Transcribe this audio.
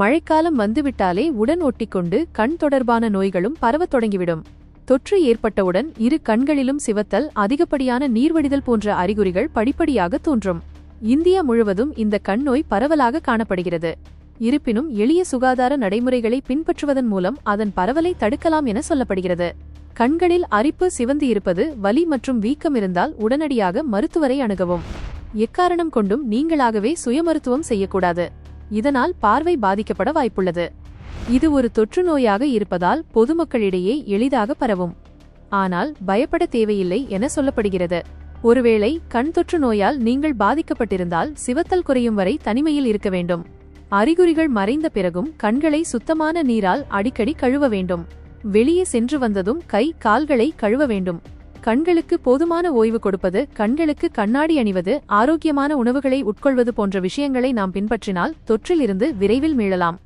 மழைக்காலம் வந்துவிட்டாலே உடன் ஒட்டிக்கொண்டு கண் தொடர்பான நோய்களும் பரவத் தொடங்கிவிடும். தொற்று ஏற்பட்டவுடன் இரு கண்களிலும் சிவத்தல் அதிகப்படியான நீர்வடிதல் போன்ற அறிகுறிகள் படிப்படியாக தோன்றும். இந்தியா முழுவதும் இந்த கண்ணோய் பரவலாக காணப்படுகிறது. இருப்பினும் எளிய சுகாதார நடைமுறைகளை பின்பற்றுவதன் மூலம் அதன் பரவலை தடுக்கலாம் என சொல்லப்படுகிறது. கண்களில் அரிப்பு சிவந்து இருப்பது வலி மற்றும் வீக்கம் இருந்தால் உடனடியாக மருத்துவரை அணுகவும். எக்காரணம் கொண்டும் நீங்களாகவே சுயமருத்துவம் செய்யக்கூடாது. இதனால் பார்வை பாதிக்கப்பட வாய்ப்புள்ளது. இது ஒரு தொற்று நோயாக இருப்பதால் பொதுமக்களிடையே எளிதாக பரவும். ஆனால் பயப்பட தேவையில்லை என சொல்லப்படுகிறது. ஒருவேளை கண் தொற்று நோயால் நீங்கள் பாதிக்கப்பட்டிருந்தால் சிவத்தல் குறையும் வரை தனிமையில் இருக்க வேண்டும். அறிகுறிகள் மறைந்த பிறகும் கண்களை சுத்தமான நீரால் அடிக்கடி கழுவ வேண்டும். வெளியே சென்று வந்ததும் கை கால்களை கழுவ வேண்டும். கண்களுக்கு போதுமான ஓய்வு கொடுப்பது கண்களுக்கு கண்ணாடி அணிவது ஆரோக்கியமான உணவுகளை உட்கொள்வது போன்ற விஷயங்களை நாம் பின்பற்றினால் தொற்றிலிருந்து விரைவில் மீளலாம்.